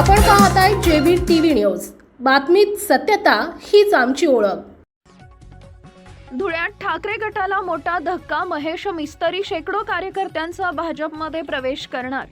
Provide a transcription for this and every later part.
आपण पाहत आहे जेबी टीव्ही न्यूज. बातमीत सत्यता हीच आमची ओळख. धुळ्यात ठाकरे गटाला मोठा धक्का महेश मिस्तरी शेकडो कार्यकर्त्यांचा भाजपमध्ये प्रवेश करणार.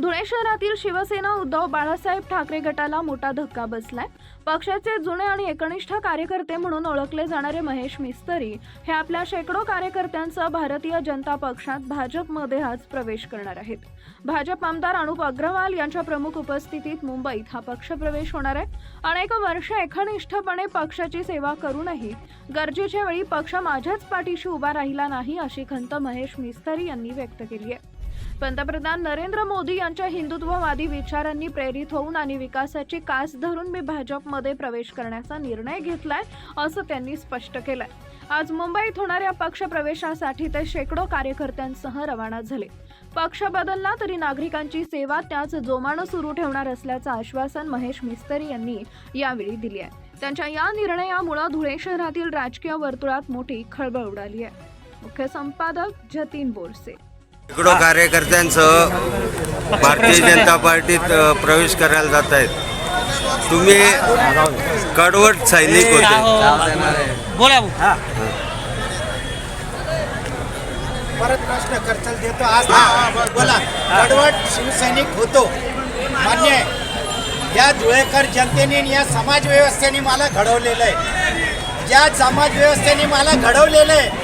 धुळे शहरातील शिवसेना उद्धव बाळासाहेब ठाकरे गटाला मोठा धक्का बसलाय. पक्षाचे जुने आणि एकनिष्ठ कार्यकर्ते म्हणून ओळखले जाणारे महेश मिस्तरी हे आपल्या शेकडो कार्यकर्त्यांचा भारतीय जनता पक्षात भाजपमध्ये आज प्रवेश करणार आहेत. भाजप आमदार अनुप अग्रवाल यांच्या प्रमुख उपस्थितीत मुंबईत हा पक्ष प्रवेश होणार आहे. अनेक वर्ष एकनिष्ठपणे पक्षाची सेवा करूनही गरजेच्या वेळी पक्ष माझ्याच पाठीशी उभा राहिला नाही अशी खंत महेश मिस्तरी यांनी व्यक्त केली आहे. पंतप्रधान नरेंद्र मोदी यांच्या हिंदुत्ववादी विचारांनी प्रेरित होऊन आणि विकासाची कास धरून मी भाजपमध्ये प्रवेश करण्याचा निर्णय घेतलाय असं त्यांनी स्पष्ट केलंय. आज मुंबईत होणाऱ्या पक्ष प्रवेशासाठी ते शेकडो कार्यकर्त्यांसह रवाना झाले. पक्ष बदलला तरी नागरिकांची सेवा त्याच जोमानं सुरू ठेवणार असल्याचं आश्वासन महेश मिस्तरी यांनी यावेळी दिली आहे. त्यांच्या या निर्णयामुळे धुळे शहरातील राजकीय वर्तुळात मोठी खळबळ उडाली आहे. मुख्य संपादक जतीन बोरसे शेकडो कार्यकर्त्यांसह भारतीय जनता पार्टीत प्रवेश करायला जात आहेत तुम्ही कडवट सैनिक होते. बोला. परत प्रश्न करचल देतो. आज बोला कडवट शिवसैनिक होतो. मान्य या धुळेकर जनतेने आणि या समाज व्यवस्थेने मला घडवलेलं आहे. ज्या समाज व्यवस्थेने मला घडवलेलं आहे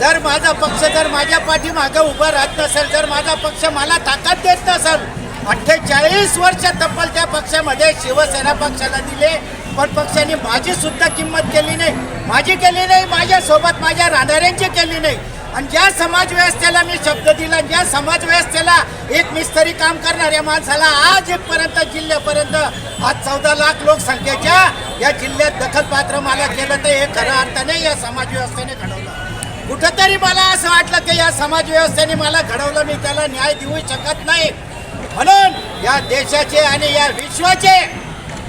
जर माझा पक्ष जर माझ्या पाठीमागं उभं राहत नसेल जर माझा पक्ष मला ताकद देत नसेल अठ्ठेचाळीस वर्ष तब्बल त्या पक्षामध्ये शिवसेना पक्षाला दिले पण पक्षाने माझी सुद्धा किंमत केली नाही. माझी केली नाही माझ्या सोबत माझ्या राहणाऱ्यांची केली नाही. आणि ज्या समाज व्यवस्थेला मी शब्द दिला ज्या समाज व्यवस्थेला एक मिस्त्री काम करणाऱ्या माणसाला आज इथपर्यंत जिल्ह्यापर्यंत आज चौदा लाख लोकसंख्येच्या या जिल्ह्यात दखलपात्र मला केलं तर हे खरं अर्थाने या समाज व्यवस्थेने घडवलं. कुठंतरी मला असं वाटलं की या समाज व्यवस्थेने मला घडवलं मी त्याला न्याय देऊ शकत नाही. म्हणून या देशाचे आणि या विश्वाचे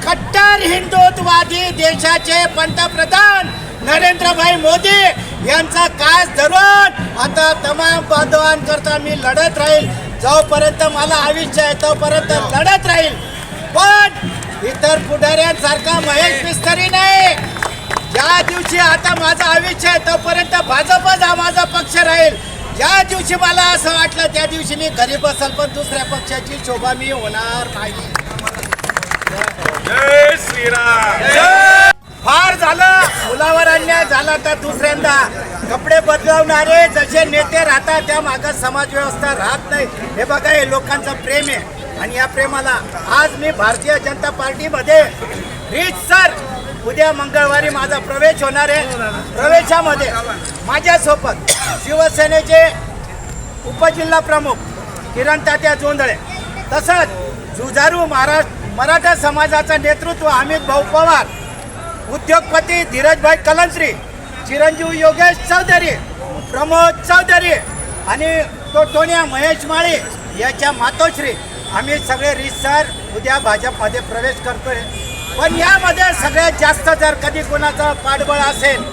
कट्टर हिंदुत्ववादी देशाचे पंतप्रधान नरेंद्रभाई मोदी यांचा कास धरून आता तमाम बांधवांकरता मी लढत राहील. जोपर्यंत मला आयुष्य आहे तोपर्यंत लढत राहील. पण इतर पुढाऱ्यांसारखा महेश मिस्त्री नाही. ज्या दिवशी आता माझं आयुष्य आहे तोपर्यंत भाजपच हा माझा पक्ष राहील. ज्या दिवशी मला असं वाटलं त्या दिवशी मी घरी बसल पण दुसऱ्या पक्षाची शोभा मी होणार नाही. फार झालं. मुलावर अन्याय झाला तर दुसऱ्यांदा. कपडे बदलवणारे जसे नेते राहतात त्या मागं समाज व्यवस्था राहत नाही. हे बघा हे लोकांचं प्रेम आहे. आणि या प्रेमाला आज मी भारतीय जनता पार्टीमध्ये रीच सर उद्या मंगळवारी माझा प्रवेश होणार आहे. प्रवेशामध्ये माझ्यासोबत शिवसेनेचे उपजिल्हा प्रमुख किरण तात्या जोंधळे तसंच जुजारू महाराष्ट्र मराठा समाजाचं नेतृत्व अमित भाऊ पवार उद्योगपती धीरजभाई कलंत्री चिरंजीव योगेश चौधरी प्रमोद चौधरी आणि तो टोनिया महेश माळी याच्या मातोश्री. आम्ही सगळे रिसर उद्या भाजपमध्ये प्रवेश करतोय. पण यामध्ये सगळ्यात जास्त जर कधी कोणाचं पाठबळ असेल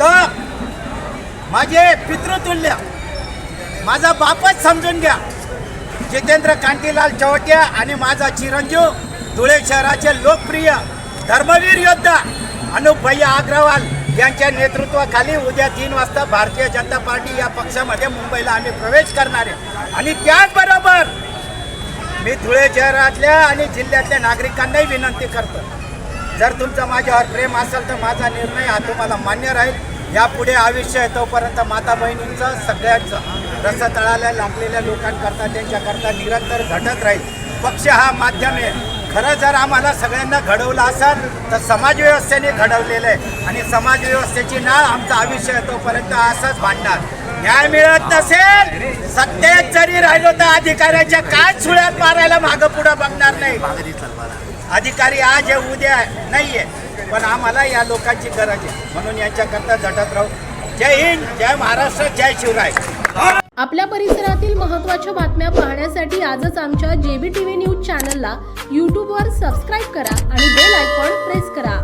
तर माझे पितृतुल्य माझा बापच समजून घ्या. जितेंद्र कांतीलाल चौट्या आणि माझा चिरंजीव धुळे शहराचे लोकप्रिय धर्मवीर योद्धा अनुप भैया अग्रवाल यांच्या नेतृत्वाखाली उद्या तीन वाजता भारतीय जनता पार्टी या पक्षामध्ये मुंबईला आम्ही प्रवेश करणार आहे. आणि त्याचबरोबर मी धुळे शहरातल्या आणि जिल्ह्यातल्या नागरिकांनाही विनंती करतो. जर तुमचं माझ्यावर प्रेम असेल तर माझा निर्णय हा तुम्हाला मान्य राहील. यापुढे आयुष्य आहे तोपर्यंत माता बहिणींचं सगळ्यांचं रसतळाला लागलेल्या लोकांकरता त्यांच्याकरता निरंतर घटत राहील. पक्ष हा माध्यम आहे. खरं जर आम्हाला सगळ्यांना घडवलं असेल तर समाजव्यवस्थेने घडवलेलं आहे. आणि समाजव्यवस्थेची नाळ आमचं आयुष्य आहे तोपर्यंत असंच भांडणार. न्याय मिळत नसेल सत्तेत जरी राहिलो तर अधिकाऱ्याच्या काय सुळ्यात मारायला मागं पुढं बघणार नाही. अधिकारी आज आहे उद्या नाहीये. पण आम्हाला या लोकांची गरज आहे. म्हणून यांच्याकरता झटत राहू. जय हिंद जय महाराष्ट्र जय शिवराय. आपल्या परिसरातील महत्त्वाच्या बातम्या पाहण्यासाठी आजच आमच्या जेबी टीव्ही न्यूज चॅनलला यूट्यूबवर सबस्क्राईब करा आणि बेल आयकॉन प्रेस करा.